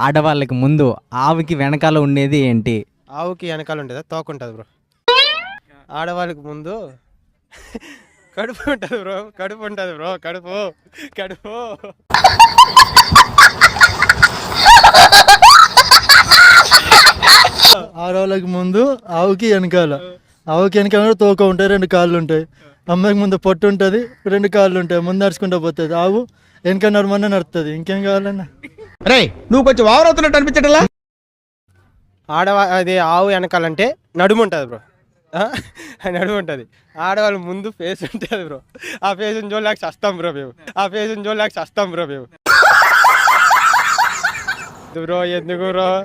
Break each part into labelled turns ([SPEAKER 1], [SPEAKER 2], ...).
[SPEAKER 1] ఆడవాళ్ళకి ముందు ఆవుకి వెనకాల ఉండేది ఏంటి?
[SPEAKER 2] ఆవుకి వెనకాల ఉంటుందా తోక ఉంటుంది బ్రో. ఆడవాళ్ళకి ముందు కడుపు ఉంటుంది బ్రో. కడుపు ఉంటుంది బ్రో. కడుపు. కడుపు.
[SPEAKER 3] ఆడవాళ్ళకి ముందు ఆవుకి వెనకాల. ఆవుకి వెనకాల తోక ఉంటాయి రెండు కాళ్ళు ఉంటాయి. అమ్మాయికి ముందు పొట్టు ఉంటుంది రెండు కాళ్ళు ఉంటాయి. ముందు నడుచుకుంటూ పోతుంది. ఆవు వెనక నడమన్నా నడుస్తుంది ఇంకేం కావాలన్నా?
[SPEAKER 4] రే నువ్వు కొంచెం ఓవర్ అవుతున్నట్టు అనిపించటలా?
[SPEAKER 2] ఆడవా అది ఆవు వెనకాలంటే నడుము ఉంటుంది బ్రో. ఆ? నడుము ఉంటుంది. ఆడవాళ్ళ ముందు ఫేస్ ఉంటుంది బ్రో. ఆ ఫేస్ చూడలేక చస్తాం బ్రో మేము. ఆ ఫేస్ చూడలేక చస్తాం బ్రో మేము. బ్రో ఎందుకు బ్రో?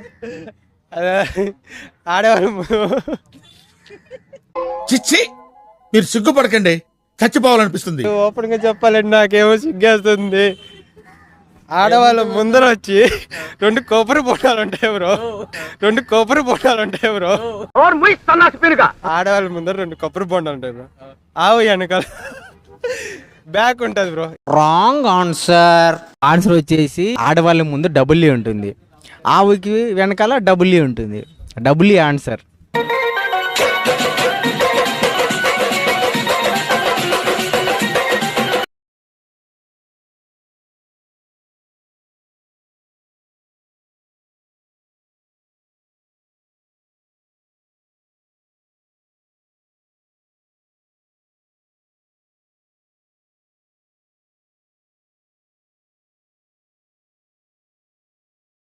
[SPEAKER 2] అదే ఆడవాళ్ళ
[SPEAKER 4] చిచ్చి మీరు సిగ్గుపడకండి. చచ్చిపోవాలనిపిస్తుంది.
[SPEAKER 2] ఓపెన్గా చెప్పాలండి నాకేమో సిగ్గేస్తుంది. ఆడవాళ్ళ ముందర వచ్చి రెండు కొబ్బరి బొండాలు ఉంటాయి బ్రో. రెండు కొబ్బరి బొండాలు ఉంటాయి బ్రో. ఆడవాళ్ళ ముందర రెండు కొబ్బరి బొండాలు ఉంటాయి బ్రో. ఆవు వెనకాల బ్యాక్ ఉంటుంది బ్రో.
[SPEAKER 1] రాంగ్ ఆన్సర్ ఆన్సర్ వచ్చేసి ఆడవాళ్ళ ముందు డబుల్యూ ఉంటుంది. ఆవుకి వెనకాల డబుల్యూ ఉంటుంది. డబుల్యూ ఆన్సర్